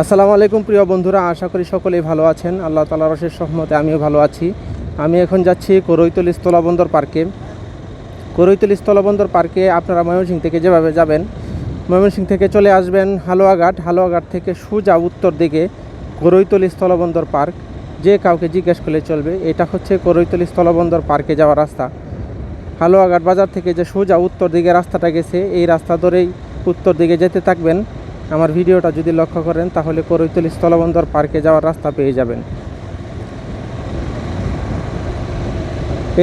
আসসালামু আলাইকুম প্রিয় বন্ধুরা, আশা করি সকলেই ভালো আছেন। আল্লাহ তালা রসের সহমতে আমিও ভালো আছি। আমি এখন যাচ্ছি করৈতল স্থলবন্দর পার্কে। করৈতল স্থলবন্দর পার্কে আপনারা ময়মনসিং থেকে যেভাবে যাবেন, ময়মনসিং থেকে চলে আসবেন হালুয়াঘাট। হালুয়াঘাট থেকে সোজা উত্তর দিকে করৈতল স্থলবন্দর পার্ক। যে কাউকে জিজ্ঞেস করলে চলবে, এটা হচ্ছে করৈতল স্থলবন্দর পার্কে যাওয়ার রাস্তা। হালুয়াঘাট বাজার থেকে যে সোজা উত্তর দিকে রাস্তাটা গেছে, এই রাস্তা ধরেই উত্তর দিকে যেতে থাকবেন। আমার ভিডিওটা যদি লক্ষ্য করেন, তাহলে করৈতল স্থলবন্দর পার্কে যাওয়ার রাস্তা পেয়ে যাবেন।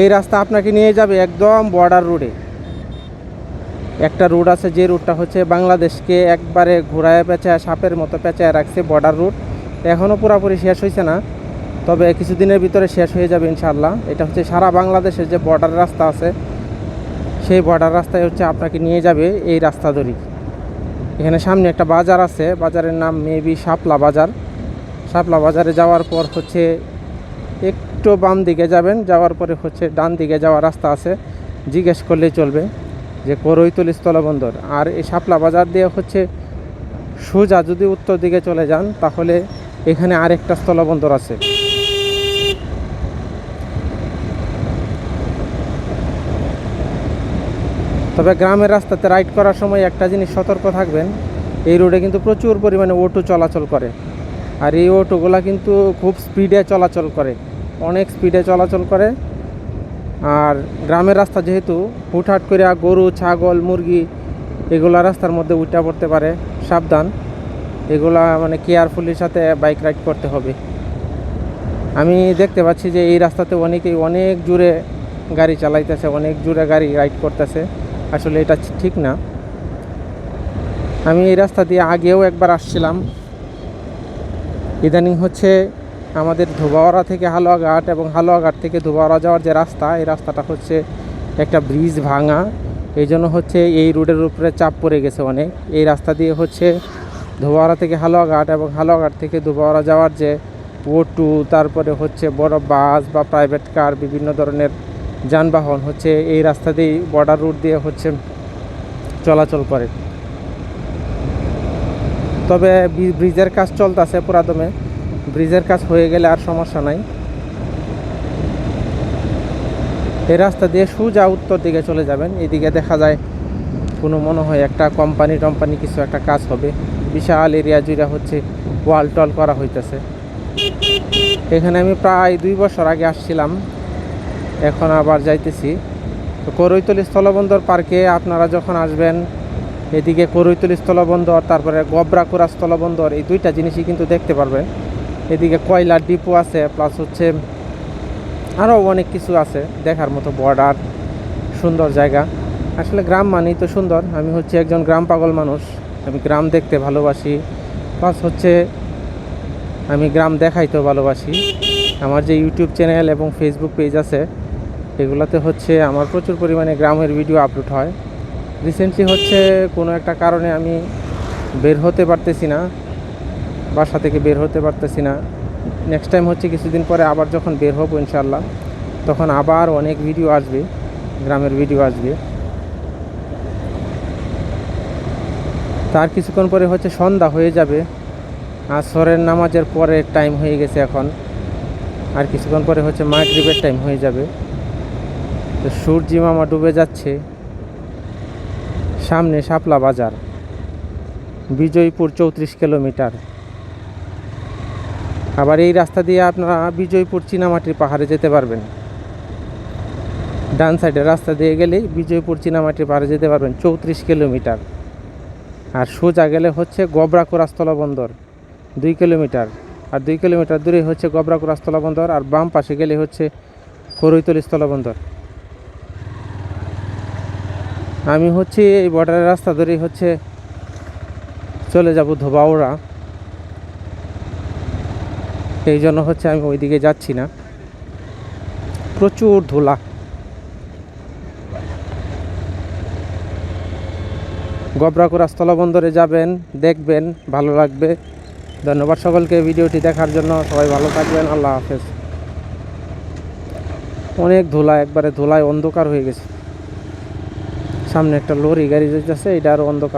এই রাস্তা আপনাকে নিয়ে যাবে একদম বর্ডার রোডে একটা রুট আছে, যে রুটটা হচ্ছে বাংলাদেশকে একবারে ঘোরায় পেঁচায়, সাপের মতো পেঁচায় রাখছে বর্ডার রুট এখনও পুরোপুরি শেষ হয়েছে না, তবে কিছুদিনের ভিতরে শেষ হয়ে যাবে ইনশাল্লাহ এটা হচ্ছে সারা বাংলাদেশের যে বর্ডার রাস্তা আছে, সেই বর্ডার রাস্তায় হচ্ছে আপনাকে নিয়ে যাবে এই রাস্তা ধরি এখানে সামনে একটা বাজার আছে, বাজারের নাম মেবি শাপলা বাজার। শাপলা বাজারে যাওয়ার পর হচ্ছে একটু বাম দিকে যাবেন, যাওয়ার পরে হচ্ছে ডান দিকে যাওয়ার রাস্তা আছে। জিজ্ঞেস করলেই চলবে যে করৈতল স্থলবন্দর। আর এই শাপলা বাজার দিয়ে হচ্ছে সোজা যদি উত্তর দিকে চলে যান, তাহলে এখানে আরেকটা স্থলবন্দর আছে। তবে গ্রামের রাস্তাতে রাইড করার সময় একটা জিনিস সতর্ক থাকবেন, এই রোডে কিন্তু প্রচুর পরিমাণে অটো চলাচল করে। আর এই অটোগুলা কিন্তু খুব স্পিডে চলাচল করে, অনেক স্পিডে চলাচল করে। আর গ্রামের রাস্তা যেহেতু, হুটহাট করে গরু, ছাগল, মুরগি, এগুলা রাস্তার মধ্যে উঠা পড়তে পারে, সাবধান। এগুলা মানে কেয়ারফুলির সাথে বাইক রাইড করতে হবে। আমি দেখতে পাচ্ছি যে এই রাস্তাতে অনেকেই অনেক জোরে গাড়ি চালাইতেছে, অনেক জোরে গাড়ি রাইড করতেছে। আসলে এটা ঠিক না। আমি এই রাস্তা দিয়ে আগেও একবার আসছিলাম। ইদানিং হচ্ছে আমাদের ধোবাওয়ারা থেকে হালুয়াঘাট এবং হালুয়াঘাট থেকে ধোবাওয়ারা যাওয়ার যে রাস্তা, এই রাস্তাটা হচ্ছে একটা ব্রিজ ভাঙা। এই জন্য হচ্ছে এই রোডের উপরে চাপ পড়ে গেছে অনেক। এই রাস্তা দিয়ে হচ্ছে ধোবাওয়ারা থেকে হালুয়াঘাট এবং হালুয়াঘাট থেকে ধোবাওয়ারা যাওয়ার যে অটো তারপরে হচ্ছে বড় বাস বা প্রাইভেট কার বিভিন্ন ধরনের যানবাহন হচ্ছে, এই রাস্তা দিয়েই বর্ডার রুট দিয়ে হচ্ছে চলাচল করে। তবে ব্রিজের কাজ চলতেছে পুরাদমে ব্রিজের কাজ হয়ে গেলে আর সমস্যা নাই। এই রাস্তা দিয়ে সোজা উত্তর দিকে চলে যাবেন। এদিকে দেখা যায় কোনো মনে হয় একটা কোম্পানি টম্পানি কিছু একটা কাজ হবে। বিশাল এরিয়া জুড়ে হচ্ছে ওয়াল টল করা হইতেছে। এখানে আমি প্রায় দুই বছর আগে আসছিলাম। এখন আবার যাইতেছি। তো করৈতলি স্থলবন্দর পার্কে আপনারা যখন আসবেন, এদিকে করৈতলি স্থলবন্দর, তারপরে গবরাকুড়া স্থলবন্দর, এই দুইটা জিনিসই কিন্তু দেখতে পারবেন। এদিকে কয়লার ডিপো আছে প্লাস হচ্ছে আরও অনেক কিছু আছে, দেখার মতো বর্ডার সুন্দর জায়গা। আসলে গ্রাম মানেই তো সুন্দর, আমি হচ্ছে একজন গ্রাম পাগল মানুষ, আমি গ্রাম দেখতে ভালোবাসি প্লাস হচ্ছে আমি গ্রাম দেখাইতেও ভালোবাসি। আমার যে ইউটিউব চ্যানেল এবং ফেসবুক পেজ আছে এগুলোতে হচ্ছে আমার প্রচুর পরিমাণে গ্রামের ভিডিও আপলোড হয়। রিসেন্টলি হচ্ছে কোনো একটা কারণে আমি বের হতে পারতেছি না, বাসা থেকে বের হতে পারতেছি না। নেক্সট টাইম হচ্ছে কিছুদিন পরে আবার যখন বের হব ইনশাল্লাহ তখন আবার অনেক ভিডিও আসবে, গ্রামের ভিডিও আসবে। তার কিছুক্ষণ পরে হচ্ছে সন্ধ্যা হয়ে যাবে, আসরের নামাজের পরে টাইম হয়ে গেছে এখন। আর কিছুক্ষণ পরে হচ্ছে মাগরিবের টাইম হয়ে যাবে। তো সূর্যি মামা ডুবে যাচ্ছে। সামনে শাপলা বাজার, বিজয়পুর চৌত্রিশ কিলোমিটার। আবার এই রাস্তা দিয়ে আপনারা বিজয়পুর চীনামাটির পাহাড়ে যেতে পারবেন। ডান সাইডে রাস্তা দিয়ে গেলেই বিজয়পুর চীনামাটির পাহাড়ে যেতে পারবেন চৌত্রিশ কিলোমিটার। আর সোজা গেলে হচ্ছে গবরাকুড়া স্থলবন্দর দুই কিলোমিটার। আর দুই কিলোমিটার দূরে হচ্ছে গবরাকুড়া স্থলবন্দর আর বাম পাশে গেলে হচ্ছে করৈতলি স্থলবন্দর আমি হচ্ছে এই বর্ডারের রাস্তা ধরেই হচ্ছে চলে যাব ধোবাউড়া। এই জন্য হচ্ছে আমি ওইদিকে যাচ্ছি না। প্রচুর ধুলা। গবরাকুড়া স্থলবন্দরে যাবেন, দেখবেন, ভালো লাগবে। ধন্যবাদ সকলকে ভিডিওটি দেখার জন্য। সবাই ভালো থাকবেন, আল্লাহ হাফেজ। অনেক ধুলা, একবারে ধুলায় অন্ধকার হয়ে গেছে। সামনে একটা লরি গাড়ি যেতেছে এটা আরও অন্ধকার।